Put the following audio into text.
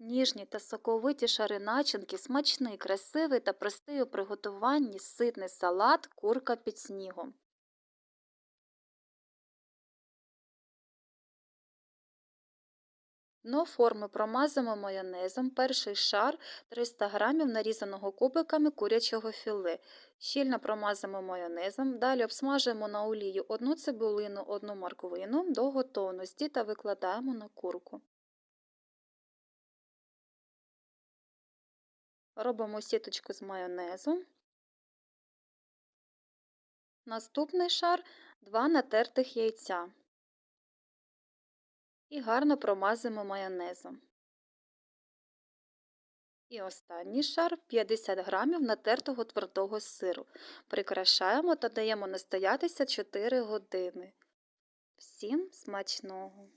Ніжні та соковиті шари начинки, смачний, красивий та простий у приготуванні ситний салат курка під снігом. Дно форми промазуємо майонезом. Перший шар 300 г нарізаного кубиками курячого філе. Щільно промазуємо майонезом. Далі обсмажуємо на олію одну цибулину, одну морквину до готовності та викладаємо на курку. Робимо сіточку з майонезу. Наступний шар 2 натертих яйця. І гарно промазуємо майонезом. І останній шар 50 г натертого твердого сиру. Прикрашаємо та даємо настоятися 4 години. Всім смачного!